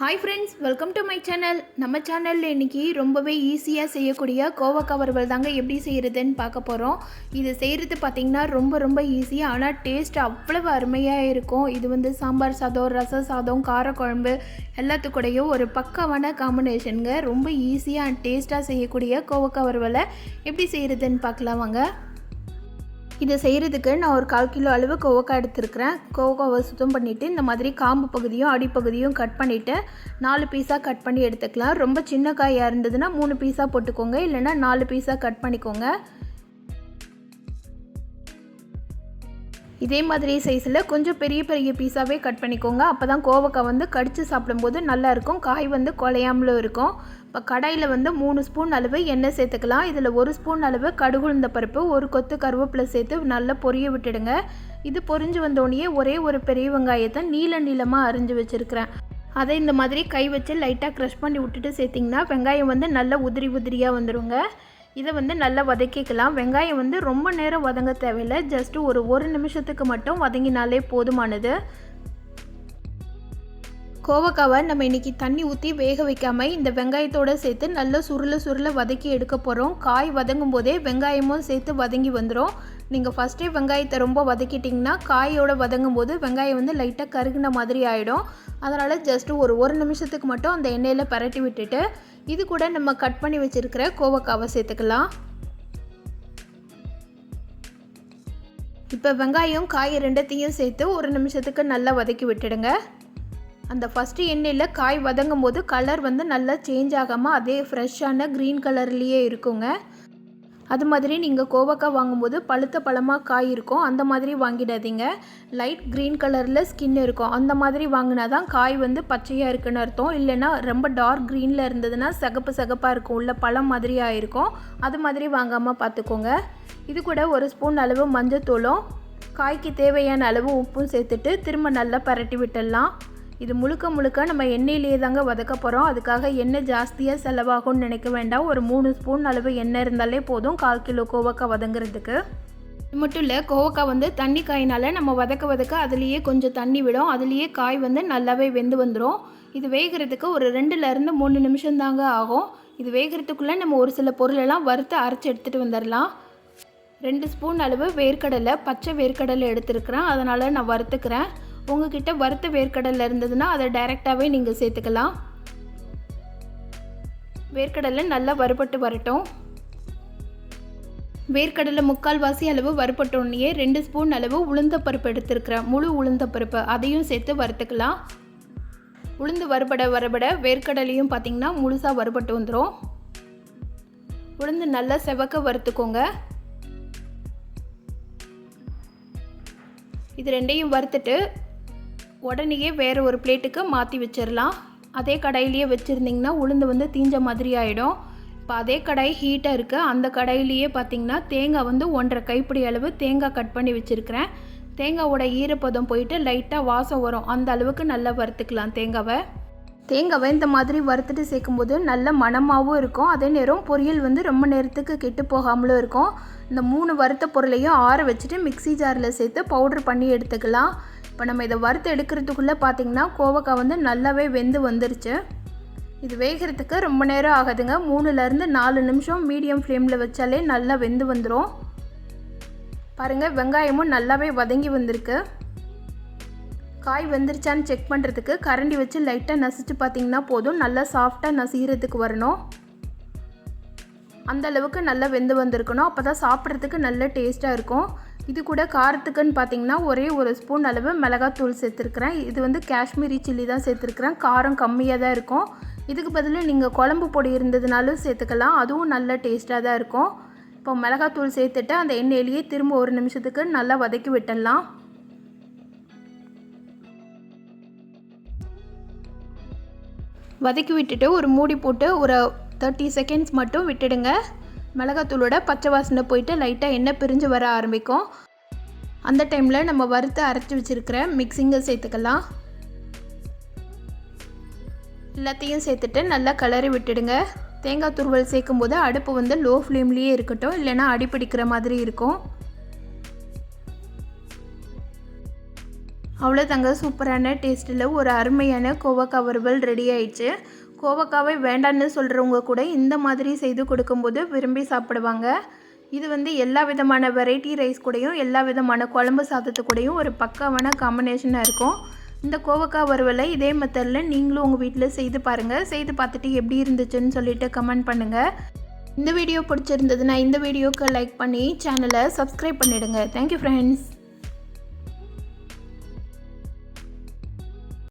Hi friends welcome to my channel நம்ம சேனலில் இன்றைக்கி ரொம்பவே ஈஸியாக செய்யக்கூடிய கோவக்காய் வறுவல் தாங்க எப்படி செய்கிறதுன்னு பார்க்க போகிறோம் இது செய்கிறது பார்த்திங்கன்னா ரொம்ப ரொம்ப ஈஸி ஆனால் டேஸ்ட் அவ்வளவு அருமையாக இருக்கும். இது வந்து சாம்பார் சாதம் ரச சாதம் காரக்குழம்பு எல்லாத்துக்கூடையும் ஒரு பக்கமான காம்பினேஷனுங்க ரொம்ப ஈஸியாக அண்ட் டேஸ்ட்டாக செய்யக்கூடிய கோவக்காய் வறுவலை எப்படி செய்கிறதுன்னு பார்க்கலாம் வாங்க. இதை செய்கிறதுக்கு நான் ஒரு கால் கிலோ அளவு கோவக்காய் எடுத்துருக்கிறேன். கோவக்காவை சுத்தம் பண்ணிவிட்டு இந்த மாதிரி காம்பு பகுதியும் அடிப்பகுதியும் கட் பண்ணிவிட்டு நாலு பீஸாக கட் பண்ணி எடுத்துக்கலாம். ரொம்ப சின்ன காயாக இருந்ததுன்னா மூணு பீஸாக போட்டுக்கோங்க. இல்லைன்னா நாலு பீஸாக கட் பண்ணிக்கோங்க. இதே மாதிரி சைஸில் கொஞ்சம் பெரிய பெரிய பீஸாகவே கட் பண்ணிக்கோங்க. அப்போ தான் கோவக்காய் வந்து கடித்து சாப்பிடும்போது நல்லாயிருக்கும் காய் வந்து குலையாமலும் இருக்கும். இப்போ கடாயில் வந்து மூணு ஸ்பூன் அளவு எண்ணெய் சேர்த்துக்கலாம். இதில் ஒரு ஸ்பூன் அளவு கடுகுழுந்த பருப்பு ஒரு கொத்து கருவேப்பிலை சேர்த்து நல்லா பொரிய விட்டுடுங்க. இது பொரிஞ்சு வந்தோடனே ஒரே ஒரு பெரிய வெங்காயத்தை நீல நீளமாக அரிஞ்சு வச்சுருக்கிறேன். அதை இந்த மாதிரி கை வச்சு லைட்டாக க்ரஷ் பண்ணி விட்டுட்டு சேர்த்திங்கன்னா வெங்காயம் வந்து நல்லா உதிரி உதிரியாக வந்துடுங்க இதை வந்து நல்லா வதக்கிக்கலாம். வெங்காயம் வந்து ரொம்ப நேரம் வதங்க தேவையில்லை. ஜஸ்ட்டு ஒரு ஒரு நிமிஷத்துக்கு மட்டும் வதங்கினாலே போதுமானது. கோவக்காவை நம்ம இன்றைக்கி தண்ணி ஊற்றி வேக வைக்காமல் இந்த வெங்காயத்தோடு சேர்த்து நல்லா சுருள சுருள வதக்கி எடுக்க போகிறோம் காய் வதங்கும் போதே வெங்காயமும் சேர்த்து வதங்கி வந்துடும் நீங்கள் ஃபஸ்ட்டே வெங்காயத்தை ரொம்ப வதக்கிட்டிங்கன்னா காயோட வதங்கும் போது வெங்காயம் வந்து லைட்டாக கருகின மாதிரி ஆகிடும் அதனால் ஜஸ்ட்டு ஒரு ஒரு நிமிஷத்துக்கு மட்டும் அந்த எண்ணெயில் பரட்டி விட்டுட்டு இது கூட நம்ம கட் பண்ணி வச்சுருக்கிற கோவக்காவை சேர்த்துக்கலாம். இப்போ வெங்காயம் காய் ரெண்டத்தையும் சேர்த்து ஒரு நிமிஷத்துக்கு நல்லா வதக்கி விட்டுடுங்க. அந்த ஃபஸ்ட்டு எண்ணெயில் காய் வதங்கும் போது கலர் வந்து நல்லா சேஞ்ச் ஆகாமல் அதே ஃப்ரெஷ்ஷான க்ரீன் கலர்லேயே இருக்குங்க. அது மாதிரி நீங்கள் கோவக்காய் வாங்கும்போது பழுத்த பழமாக காய் இருக்கும். அந்த மாதிரி வாங்கிடாதீங்க. லைட் க்ரீன் கலரில் ஸ்கின் இருக்கும். அந்த மாதிரி வாங்கினா தான் காய் வந்து பச்சையாக இருக்குன்னு அர்த்தம். இல்லைன்னா ரொம்ப டார்க் க்ரீனில் இருந்ததுன்னா சகப்பு சகப்பாக இருக்கும். உள்ள பழம் மாதிரியாக இருக்கும். அது மாதிரி வாங்காமல் பார்த்துக்கோங்க இது கூட ஒரு ஸ்பூன் அளவு மஞ்சத்தூளும் காய்க்கு தேவையான அளவு உப்பும் சேர்த்துட்டு திரும்ப நல்லா பரட்டி விட்டுடலாம். இது முழுக்க முழுக்க நம்ம எண்ணெயிலேயே தாங்க வதக்க போகிறோம் அதுக்காக எண்ணெய் ஜாஸ்தியாக செலவாகும்னு நினைக்க வேண்டாம். ஒரு மூணு ஸ்பூன் அளவு எண்ணெய் இருந்தாலே போதும். கால் கிலோ கோவக்காய் வதங்குறதுக்கு. இது மட்டும் இல்லை கோவக்காய் வந்து தண்ணி காயினால் நம்ம வதக்க வதக்க அதுலேயே கொஞ்சம் தண்ணி விடும். அதுலேயே காய் வந்து நல்லாவே வெந்து வந்துடும் இது வேகிறதுக்கு ஒரு ரெண்டுலேருந்து மூணு நிமிஷம் தாங்க ஆகும். இது வேகிறதுக்குள்ளே நம்ம ஒரு சில பொருளெல்லாம் வறுத்து அரைச்சி எடுத்துகிட்டு வந்துடலாம் ரெண்டு ஸ்பூன் அளவு வேர்க்கடலை பச்சை வேர்க்கடலை எடுத்துருக்குறேன். அதனால் நான் வறுத்துக்கிறேன். உங்ககிட்ட வறுத்த வேர்க்கடலை இருந்ததுன்னா அதை டைரெக்டாகவே நீங்கள் சேர்த்துக்கலாம். வேர்க்கடலை நல்லா வறுபட்டு வரட்டும். வேர்க்கடலை முக்கால் வாசி அளவு வறுபட்டோடனே ரெண்டு ஸ்பூன் அளவு உளுந்த பருப்பு எடுத்துருக்கிறேன் முழு உளுந்த பருப்பு அதையும் சேர்த்து வறுத்துக்கலாம். உளுந்து வறுபட வறுபட வேர்க்கடலையும் பார்த்திங்கன்னா முழுசாக வறுபட்டு வந்துடும் உளுந்து நல்லா செவக்க வறுத்துக்கோங்க. இது ரெண்டையும் வறுத்துட்டு உடனேயே வேறு ஒரு பிளேட்டுக்கு மாற்றி வச்சிடலாம் அதே கடாயிலேயே வச்சுருந்திங்கன்னா உளுந்து வந்து தீஞ்ச மாதிரி ஆகிடும் இப்போ அதே கடாய் ஹீட்டாக இருக்குது அந்த கடாயிலேயே பார்த்திங்கன்னா தேங்காய் வந்து ஒன்றரை கைப்பிடி அளவு தேங்காய் கட் பண்ணி வச்சுருக்கிறேன். தேங்காவோட ஈரப்பதம் போயிட்டு லைட்டாக வாசம் வரும். அந்த அளவுக்கு நல்லா வறுத்துக்கலாம் தேங்காவை. தேங்காவை இந்த மாதிரி வறுத்துட்டு சேர்க்கும்போது நல்ல மணமாகவும் இருக்கும். அதே நேரம் பொரியல் வந்து ரொம்ப நேரத்துக்கு கெட்டு போகாமலும் இருக்கும். இந்த மூணு வறுத்த பொருளையும் ஆற வச்சுட்டு மிக்சி ஜாரில் சேர்த்து பவுட்ரு பண்ணி எடுத்துக்கலாம். இப்போ நம்ம இதை வறுத்து எடுக்கிறதுக்குள்ளே பார்த்திங்கன்னா கோவக்காய் வந்து நல்லாவே வெந்து வந்துருச்சு. இது வேகிறதுக்கு ரொம்ப நேரம் ஆகுதுங்க. மூணுலேருந்து நாலு நிமிஷம் மீடியம் ஃப்ளேமில் வச்சாலே நல்லா வெந்து வந்துடும் பாருங்கள் வெங்காயமும் நல்லாவே வதங்கி வந்திருக்கு. காய் வெந்துருச்சான்னு செக் பண்ணுறதுக்கு கரண்டி வச்சு லைட்டாக நசிச்சு பார்த்திங்கன்னா போதும். நல்லா சாஃப்டாக நசிகிறதுக்கு வரணும். அந்த அளவுக்கு நல்லா வெந்து வந்திருக்கணும். அப்போ தான் சாப்பிட்றதுக்கு நல்ல டேஸ்ட்டாக இருக்கும். இது கூட காரத்துக்குன்னு பார்த்தீங்கன்னா ஒரே ஒரு ஸ்பூன் அளவு மிளகாத்தூள் சேர்த்துருக்குறேன். இது வந்து காஷ்மீரி சில்லி தான் சேர்த்துருக்குறேன். காரம் கம்மியாக தான் இருக்கும். இதுக்கு பதிலாக நீங்கள் குழம்பு பொடி இருந்ததுனாலும் சேர்த்துக்கலாம். அதுவும் நல்ல டேஸ்ட்டாக தான் இருக்கும். இப்போ மிளகாத்தூள் சேர்த்துட்டு அந்த எண்ணெயிலேயே திரும்ப ஒரு நிமிஷத்துக்கு நல்லா வதக்கி விட்டுடலாம். வதக்கி விட்டுட்டு ஒரு மூடி போட்டு ஒரு தேர்ட்டி செகண்ட்ஸ் மட்டும் விட்டுடுங்க. மிளகாத்தூளோட பச்சை வாசனை போயிட்டு லைட்டாக எண்ணெய் பிரிஞ்சு வர ஆரம்பிக்கும். அந்த டைமில் நம்ம வறுத்து அரைச்சி வச்சுருக்கிற மிக்சிங்கை சேர்த்துக்கலாம். எல்லாத்தையும் சேர்த்துட்டு நல்லா கலரி விட்டுடுங்க. தேங்காய் துருவல் சேர்க்கும்போது அடுப்பு வந்து லோ ஃப்ளேம்லேயே இருக்கட்டும் இல்லைன்னா அடிப்பிடிக்கிற மாதிரி இருக்கும். அவ்வளோதாங்க சூப்பரான டேஸ்ட்டில் ஒரு அருமையான கோவக்காய் வறுவல் ரெடி ஆயிடுச்சு. கோவக்காவை வேண்டான்னு சொல்கிறவங்க கூட இந்த மாதிரி செய்து கொடுக்கும்போது விரும்பி சாப்பிடுவாங்க. இது வந்து எல்லா விதமான வெரைட்டி ரைஸ் கூடயும் எல்லா விதமான குழம்பு சாதத்து கூடயும் ஒரு பக்காவான காம்பினேஷனாக இருக்கும். இந்த கோவக்காய் வறுவலை இதே மெத்தடில் நீங்களும் உங்கள் வீட்டில் செய்து பாருங்கள் செய்து பார்த்துட்டு எப்படி இருந்துச்சுன்னு சொல்லிட்டு கமெண்ட் பண்ணுங்கள் இந்த வீடியோ பிடிச்சிருந்ததுன்னா இந்த வீடியோக்கு லைக் பண்ணி சேனலை சப்ஸ்கிரைப் பண்ணிவிடுங்க தேங்க்யூ ஃப்ரெண்ட்ஸ்